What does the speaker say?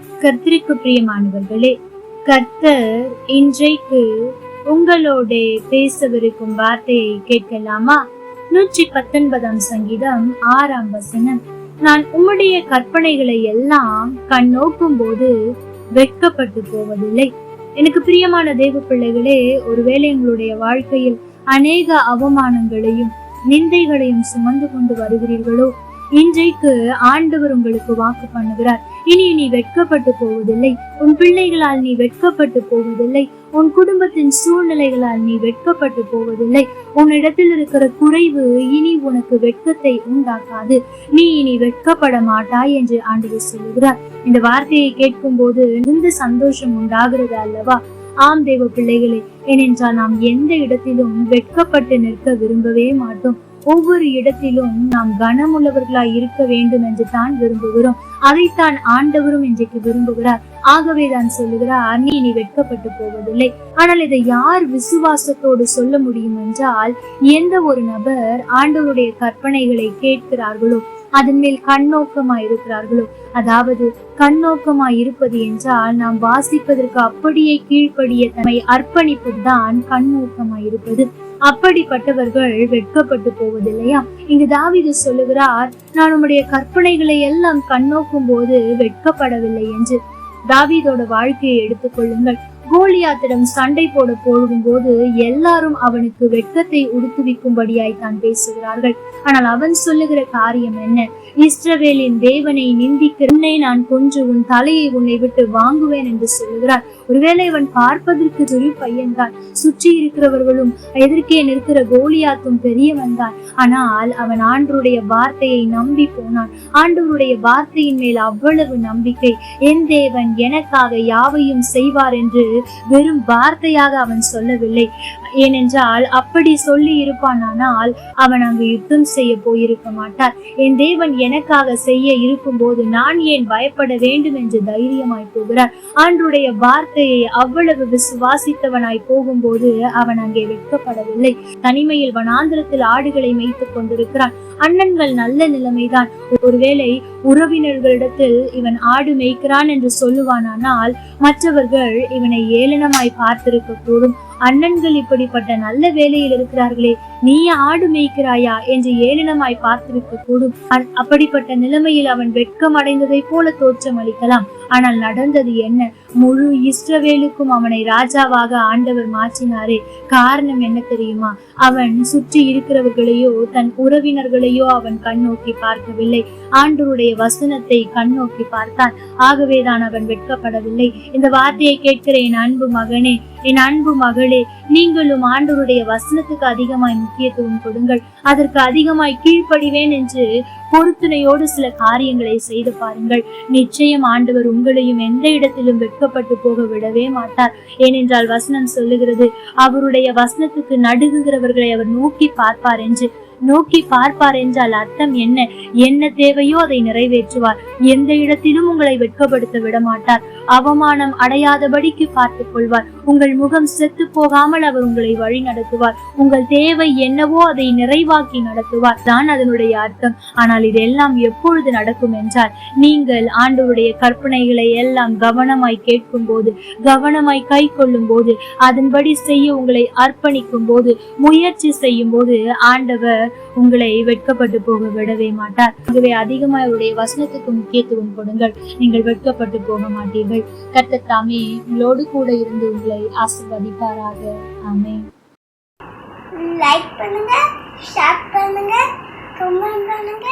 கர்த்தருக்கு பிரியமானவர்களே கர்த்தர் இன்றைக்கு உங்களோட பேசவிருக்கும் வார்த்தையை கேட்கலாமா? நூற்றி பத்தொன்பதாம் சங்கீதம் ஆறாம் வசனம். நான் உம்முடைய கற்பனைகளை எல்லாம் கண் நோக்கும் போது வெட்கப்பட்டு போவதில்லை. எனக்கு பிரியமான தேவ பிள்ளைகளே ஒருவேளை எங்களுடைய வாழ்க்கையில் அநேக அவமானங்களையும் நிந்தைகளையும் சுமந்து கொண்டு வருகிறீர்களோ? இன்றைக்கு ஆண்டவர் உங்களுக்கு வாக்கு பண்ணுகிறார். இனி நீ வெட்கப்பட்டு போவதில்லை. உன் பிள்ளைகளால் நீ வெட்கப்பட்டு போவதில்லை. உன் குடும்பத்தின் சூழ்நிலைகளால் நீ வெட்கப்பட்டு போவதில்லை. உன்னிடத்தில் இருக்கிற குறைவு இனி உனக்கு வெட்கத்தை உண்டாக்காது. நீ இனி வெட்கப்பட மாட்டாய் என்று ஆண்டவர் சொல்லுகிறார். இந்த வார்த்தையை கேட்கும் போது மிகுந்த சந்தோஷம் உண்டாகிறது அல்லவா? ஆம் தேவ பிள்ளைகளே ஏனென்றால் நாம் எந்த இடத்திலும் வெட்கப்பட்டு நிற்க விரும்பவே மாட்டோம். ஒவ்வொரு இடத்திலும் நாம் கனமுள்ளவர்களாய் இருக்க வேண்டும் என்று தான் விரும்புகிறோம். அதைத்தான் ஆண்டவரும் இன்றைக்கு விரும்புகிறார். ஆகவே தான் சொல்லுகிறார் நீ நீ வெட்கப்பட்டு போவதில்லை. ஆனால் இதை யார் விசுவாசத்தோடு சொல்ல முடியும் என்றால் எந்த ஒரு நபர் ஆண்டவருடைய கற்பனைகளை கேட்கிறார்களோ அதன் மேல் கண்ணோக்கமாய் இருக்கிறார்களோ அதாவது கண்ணோக்கமாய் இருப்பது என்றால் நாம் வாசிப்பதற்கு அப்படியே கீழ்ப்படிய தம்மை அர்ப்பணிப்பதுதான் கண்ணோக்கமாய் இருப்பது. அப்படிப்பட்டவர்கள் வெட்கப்பட்டு போவதில்லையா? இங்கு தாவிது சொல்லுகிறார் நான் உம்முடைய கற்பனைகளை எல்லாம் கண்ணோக்கும் போது வெட்கப்படவில்லை என்று. தாவீதோட வாழ்க்கையை எடுத்துக்கொள்ளுங்கள் கோலியாத்திடம் சண்டை போட போகும்போது எல்லாரும் அவனுக்கு வெட்கத்தை உடுத்துவிக்கும்படியாய் தான் பேசுகிறார்கள். ஆனால் அவன் சொல்லுகிற காரியம் என்ன? இஸ்ரவேலின் தேவனை நிந்திக்க உன்னை நான் கொன்று உன் தலையை உன்னை விட்டு வாங்குவேன் என்று சொல்லுகிறார். ஒருவேளை இவன் பார்ப்பதற்கு ஒரு பையன்தான். சுற்றி இருக்கிறவர்களும் எதிர்க்கே நிற்கிற கோலியாத்தும் பெரியவன் தான் ஆனால் அவன் ஆண்டருடைய வார்த்தையை நம்பி போனான். ஆண்டவருடைய வார்த்தையின் மேல் அவ்வளவு நம்பிக்கை. என் தேவன் எனக்காக யாவையும் செய்வார் என்று வெறும் வார்த்தையாக அவன் சொல்லவில்லை. ஏனென்றால் அப்படி சொல்லி இருப்பானால் அவன் அங்கு யுத்தம் செய்ய போயிருக்க மாட்டார் என் தேவன் எனக்காக செய்ய இருக்கும் போது நான் ஏன் பயப்பட வேண்டும் என்று தைரியமாய் போகிறார் ஆண்டுடைய வார்த்தை வார்த்தையை அவ்வளவு விசுவாசித்தவனாய் போகும்போது அவன் அங்கே வெட்கப்படவில்லை. தனிமையில் வனாந்திரத்தில் ஆடுகளை மேய்த்துக் கொண்டிருக்கிறான். அண்ணன்கள் நல்ல நிலைமைதான். ஒருவேளை உறவினர்களிடத்தில் இவன் ஆடு மேய்க்கிறான் என்று சொல்லுவானானால் மற்றவர்கள் இவனை ஏளனமாய் பார்த்திருக்க கூடும் அண்ணன்கள் இப்படிப்பட்ட நல்ல வேலையில் இருக்கிறார்களே நீ ஆடு மேய்க்கிறாயா என்று ஏளனமாய் பார்த்திருக்க கூடும். அப்படிப்பட்ட நிலைமையில் அவன் வெட்கம் அடைந்ததை போல தோற்றம் அளிக்கலாம். ஆனால் நடந்தது என்ன? முழு இஸ்ரவேலுக்கும் அவனை ராஜாவாக ஆண்டவர் மாற்றினாரே. காரணம் என்ன தெரியுமா? அவன் சுற்றி இருக்கிறவர்களையோ தன் உறவினர்களையோ அவன் கண்ணோக்கி பார்க்கவில்லை. ஆண்டவருடைய வசனத்தை கண்ணோக்கி பார்த்தான். ஆகவேதான் அவன் வெட்கப்படவில்லை. இந்த வார்த்தையை கேட்கிற என் அன்பு மகனே என் அன்பு மகளே நீங்களும் ஆண்டவருடைய வசனத்துக்கு அதிகமாய் முக்கியத்துவம் கொடுங்கள். அதற்கு அதிகமாய் கீழ்ப்படிவேன் என்று பொறுத்துணையோடு சில காரியங்களை செய்து பாருங்கள். நிச்சயம் ஆண்டவர் உங்களையும் எந்த இடத்திலும் வெட்கப்பட்டு போக விடவே மாட்டார். ஏனென்றால் வசனம் சொல்லுகிறது அவருடைய வசனத்துக்கு நடுங்குகிறவர்களை அவர் நோக்கி பார்ப்பார் என்று. நோக்கி பார்ப்பார் என்றால் அர்த்தம் என்ன? என்ன தேவையோ அதை நிறைவேற்றுவார். எந்த இடத்திலும் உங்களை வெட்கப்படுத்த விட மாட்டார் அவமானம் அடையாதபடிக்கு பார்த்துக் கொள்வார். உங்கள் முகம் செத்து போகாமல் அவர் உங்களை வழி நடத்துவார். உங்கள் தேவை என்னவோ அதை நிறைவாக்கி நடத்துவார். தான் அதனுடைய அர்த்தம். ஆனால் இதெல்லாம் எப்பொழுது நடக்கும் என்றால் நீங்கள் ஆண்டவருடைய கற்பனைகளை எல்லாம் கவனமாய் கேட்கும் போது கவனமாய் கை கொள்ளும் போது அதன்படி செய்ய உங்களை அர்ப்பணிக்கும் போது முயற்சி செய்யும் போது ஆண்டவர் உங்களை வெட்கப்பட்டு போக விடவே மாட்டார். ஆகவே அதிகமாய் உடைய வசனத்துக்கு முக்கியத்துவம் கொடுங்கள். நீங்கள் வெட்கப்பட்டு போக மாட்டீர்கள். கர்த்தர் தாமே உங்களோடு கூட இருந்து உங்களை ஆசிர்வதிப்பாராக. ஆமே லைக் பண்ணுங்க ஷேர் பண்ணுங்க கமெண்ட் பண்ணுங்க.